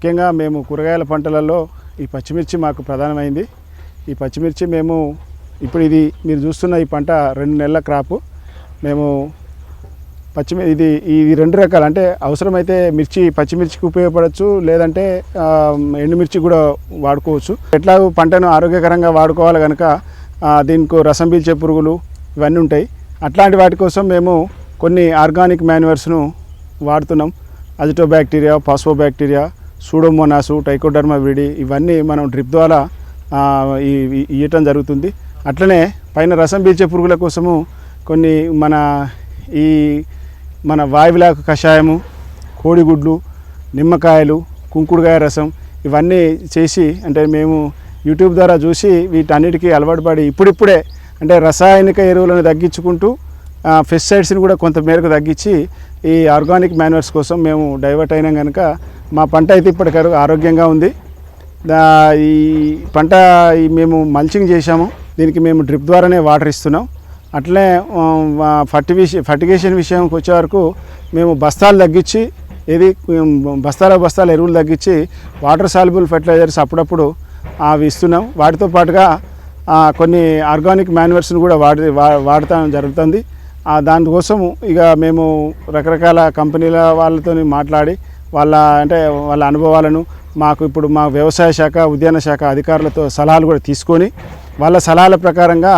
ముఖ్యంగా మేము కూరగాయల పంటలలో ఈ పచ్చిమిర్చి మాకు ప్రధానమైంది. ఈ పచ్చిమిర్చి మేము ఇప్పుడు ఇది మీరు చూస్తున్న ఈ పంట రెండు నెలల క్రాపు. మేము పచ్చిమి ఇది ఇది రెండు రకాలు. అంటే అవసరమైతే మిర్చి పచ్చిమిర్చికి ఉపయోగపడవచ్చు లేదంటే ఎండుమిర్చి కూడా వాడుకోవచ్చు. ఎట్లా పంటను ఆరోగ్యకరంగా వాడుకోవాలి కనుక దీనికి రసం పీల్చే పురుగులు ఇవన్నీ ఉంటాయి. అట్లాంటి వాటి కోసం మేము కొన్ని ఆర్గానిక్ మాన్యువర్స్ను వాడుతున్నాం. Azotobacter phosphobacteria pseudomonas trichoderma విడి ఇవన్నీ మనం డ్రిప్ ద్వారా ఇయ్యటం జరుగుతుంది. అట్లనే పైన రసం పీల్చే పురుగుల కోసము కొన్ని మన ఈ మన వాయువిలాక కషాయము కోడిగుడ్లు నిమ్మకాయలు కుంకుడుకాయ రసం ఇవన్నీ చేసి అంటే మేము యూట్యూబ్ ద్వారా చూసి వీటన్నిటికీ అలవాటు పడి ఇప్పుడిప్పుడే అంటే రసాయనిక ఎరువులను తగ్గించుకుంటూ పెస్టిసైడ్స్ని కూడా కొంత మేరకు తగ్గించి ఈ ఆర్గానిక్ మాన్యువర్స్ కోసం మేము డైవర్ట్ అయినాం కనుక మా పంట అయితే ఇప్పటికరకు ఆరోగ్యంగా ఉంది. ఈ పంట మేము మల్చింగ్ చేశాము. దీనికి మేము డ్రిప్ ద్వారానే వాటర్ ఇస్తున్నాం. అట్లనే ఫర్టి ఫర్టిగేషన్ విషయంకి వచ్చే వరకు మేము బస్తాలు తగ్గించి ఏది బస్తాల బస్తాల ఎరువులు తగ్గించి వాటర్ సాల్యుబుల్ ఫెర్టిలైజర్స్ అప్పుడప్పుడు అవి ఇస్తున్నాం. వాటితో పాటుగా కొన్ని ఆర్గానిక్ మాన్యువర్స్ని కూడా వాడి వాడటం జరుగుతుంది. దానికోసము ఇక మేము రకరకాల కంపెనీల వాళ్ళతో మాట్లాడి వాళ్ళ అంటే వాళ్ళ అనుభవాలను మాకు ఇప్పుడు మా వ్యవసాయ శాఖ ఉద్యాన శాఖ అధికారులతో సలహాలు కూడా తీసుకొని వాళ్ళ సలహాల ప్రకారంగా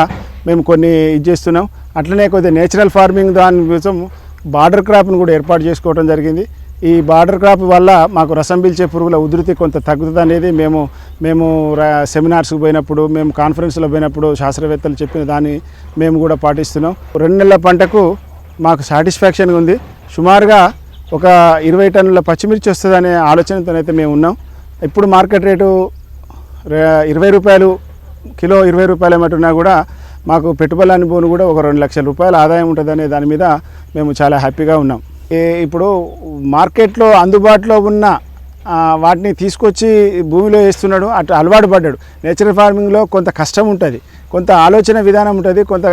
మేము కొన్ని ఇది చేస్తున్నాం. అట్లనే కొద్దిగా నేచురల్ ఫార్మింగ్ దాని కోసం బార్డర్ క్రాప్ను కూడా ఏర్పాటు చేసుకోవడం జరిగింది. ఈ బార్డర్ క్రాప్ వల్ల మాకు రసం పీల్చే పురుగుల ఉధృతి కొంత తగ్గుతుంది అనేది మేము మేము సెమినార్స్కి పోయినప్పుడు మేము కాన్ఫరెన్స్లో పోయినప్పుడు శాస్త్రవేత్తలు చెప్పిన దాన్ని మేము కూడా పాటిస్తున్నాం. రెండు నెలల పంటకు మాకు సాటిస్ఫాక్షన్గా ఉంది. సుమారుగా ఒక ఇరవై టన్నుల పచ్చిమిర్చి వస్తుందనే ఆలోచనతోనైతే మేము ఉన్నాం. ఇప్పుడు మార్కెట్ రేటు ఇరవై రూపాయలు కిలో ఇరవై రూపాయలు ఏమంటున్నా కూడా మాకు పెట్టుబడి అనుభవం కూడా ఒక రెండు లక్షల రూపాయల ఆదాయం ఉంటుందనే దాని మీద మేము చాలా హ్యాపీగా ఉన్నాం. ఇప్పుడు మార్కెట్లో అందుబాటులో ఉన్న వాటిని తీసుకొచ్చి భూమిలో వేస్తున్నాడు అటు అలవాటు పడ్డాడు. నేచురల్ ఫార్మింగ్లో కొంత కష్టం ఉంటుంది కొంత ఆలోచన విధానం ఉంటుంది కొంత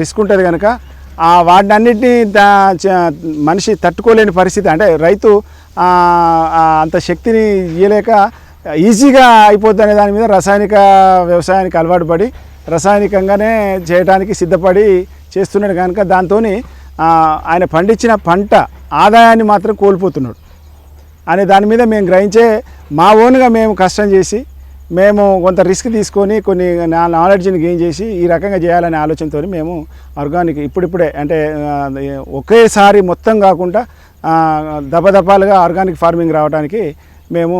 రిస్క్ ఉంటుంది కనుక ఆ వాటినన్నిటినీ మనిషి తట్టుకోలేని పరిస్థితి. అంటే రైతు అంత శక్తిని ఇయ్యలేక ఈజీగా అయిపోద్ది అనే దాని మీద రసాయనిక వ్యవసాయానికి అలవాటు పడి రసాయనికంగానే చేయడానికి సిద్ధపడి చేస్తున్నాడు కనుక దాంతో ఆయన పండించిన పంట ఆదాయాన్ని మాత్రం కోల్పోతున్నాడు. అనే దాని మీద మేము గ్రహించే మా ఓన్గా మేము కష్టం చేసి మేము కొంత రిస్క్ తీసుకొని కొన్ని నా నాలెడ్జ్ని గెయిన్ చేసి ఈ రకంగా చేయాలనే ఆలోచనతో మేము ఆర్గానిక్ ఇప్పుడిప్పుడే అంటే ఒకేసారి మొత్తం కాకుండా ఆ, దపదపాలుగా ఆర్గానిక్ ఫార్మింగ్ రావడానికి మేము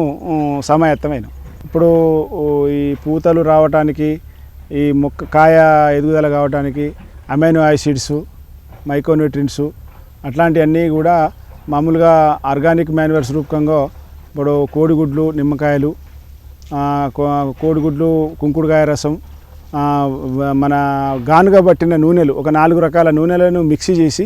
సమాయత్తమైన సమాయత్తమైనాం. ఇప్పుడు ఈ పూతలు రావటానికి ఈ మొక్క కాయ ఎదుగుదల కావడానికి అమైనో యాసిడ్స్ మైక్రోన్యూట్రిన్స్ అట్లాంటివన్నీ కూడా మామూలుగా ఆర్గానిక్ మాన్యువర్స్ రూపకంగా ఇప్పుడు కోడిగుడ్లు నిమ్మకాయలు కో- కోడిగుడ్లు కుంకుడుకాయ రసం మన గానుగా పట్టిన నూనెలు ఒక నాలుగు రకాల నూనెలను మిక్సీ చేసి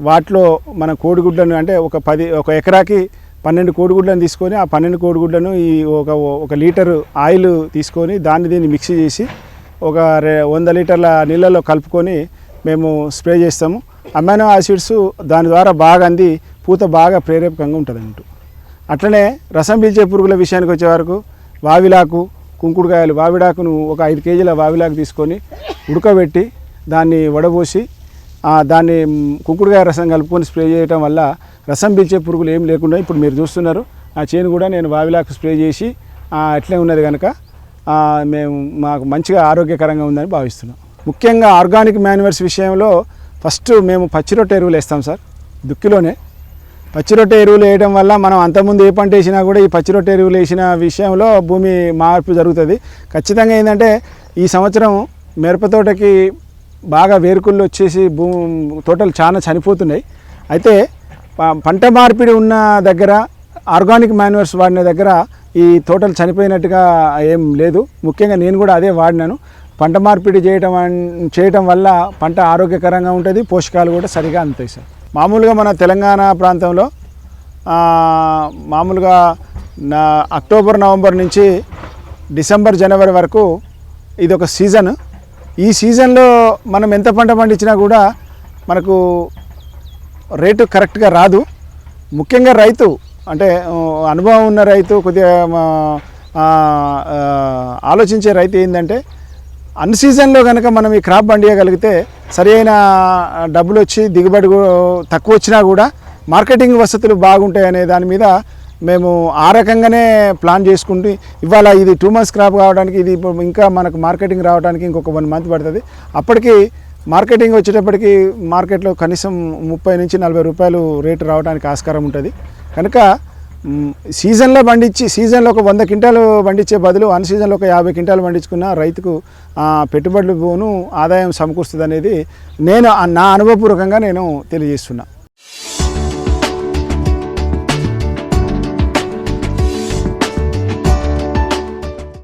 వాటిలో మన కోడిగుడ్లను అంటే ఒక పది ఒక ఎకరాకి పన్నెండు కోడిగుడ్లను తీసుకొని ఆ పన్నెండు కోడిగుడ్లను ఈ ఒక ఒక లీటరు ఆయిల్ తీసుకొని దాన్ని దీన్ని మిక్సీ చేసి ఒక రె వంద లీటర్ల నీళ్ళలో కలుపుకొని మేము స్ప్రే చేస్తాము. అమైనో యాసిడ్స్ దాని ద్వారా బాగా అంది పూత బాగా ప్రేరేపకంగా ఉంటుంది అన్నట్టు అట్లనే రసం పీల్చే పురుగుల విషయానికి వచ్చే వరకు వావిలాకు కుంకుడుకాయలు వావిడాకును ఒక ఐదు కేజీల వావిలాకు తీసుకొని ఉడకబెట్టి దాన్ని వడబోసి దాన్ని కుంకుడుకాయ రసం కలుపుకొని స్ప్రే చేయడం వల్ల రసం పీల్చే పురుగులు ఏం లేకుండా ఇప్పుడు మీరు చూస్తున్నారు. ఆ చేను కూడా నేను వావిలాకు స్ప్రే చేసి అట్లే ఉన్నది కనుక మేము మాకు మంచిగా ఆరోగ్యకరంగా ఉందని భావిస్తున్నాం. ముఖ్యంగా ఆర్గానిక్ మాన్యువర్స్ విషయంలో ఫస్ట్ మేము పచ్చిరొట్టె ఎరువులు వేస్తాం సార్ దుక్కిలోనే. పచ్చి రొట్టె ఎరువులు వేయడం వల్ల మనం అంతకుముందు ఏ పంట వేసినా కూడా ఈ పచ్చి రొట్టె ఎరువులు వేసిన విషయంలో భూమి మార్పు జరుగుతుంది. ఖచ్చితంగా ఏంటంటే ఈ సంవత్సరం మిరప తోటకి బాగా వేరుకుళ్ళు వచ్చేసి భూ తోటలు చాలా చనిపోతున్నాయి. అయితే పంట మార్పిడి ఉన్న దగ్గర ఆర్గానిక్ మాన్యువర్స్ వాడిన దగ్గర ఈ తోటలు చనిపోయినట్టుగా ఏం లేదు. ముఖ్యంగా నేను కూడా అదే వాడినాను. పంట మార్పిడి చేయటం చేయటం వల్ల పంట ఆరోగ్యకరంగా ఉంటుంది పోషకాలు కూడా సరిగా అందుతాయి సార్. మామూలుగా మన తెలంగాణ ప్రాంతంలో మామూలుగా నా అక్టోబర్ నవంబర్ నుంచి డిసెంబర్ జనవరి వరకు ఇది ఒక సీజన్. ఈ సీజన్లో మనం ఎంత పంట పండించినా కూడా మనకు రేటు కరెక్ట్గా రాదు. ముఖ్యంగా రైతు అంటే అనుభవం ఉన్న రైతు కొద్దిగా ఆలోచించే రైతు ఏంటంటే అన్ సీజన్లో కనుక మనం ఈ క్రాప్ పండియగలిగితే సరైన డబ్బులు వచ్చి దిగుబడి తక్కువ వచ్చినా కూడా మార్కెటింగ్ వసతులు బాగుంటాయి అనే దాని మీద మేము ఆ రకంగానే ప్లాన్ చేసుకుంటూ ఇవాళ ఇది టూ మంత్స్ క్రాప్ కావడానికి ఇది ఇంకా మనకు మార్కెటింగ్ రావడానికి ఇంకొక వన్ మంత్ పడుతుంది. అప్పటికి మార్కెటింగ్ వచ్చేటప్పటికి మార్కెట్లో కనీసం ముప్పై నుంచి నలభై రూపాయలు రేటు రావడానికి ఆస్కారం ఉంటుంది. కనుక సీజన్లో పండించి సీజన్లో ఒక వంద క్వింటాలు పండించే బదులు అన్ సీజన్లో ఒక యాభై క్వింటాలు పండించుకున్న రైతుకు పెట్టుబడులు పోను ఆదాయం సమకూరుస్తుంది అనేది నేను నా అనుభవపూర్వకంగా నేను తెలియజేస్తున్నా.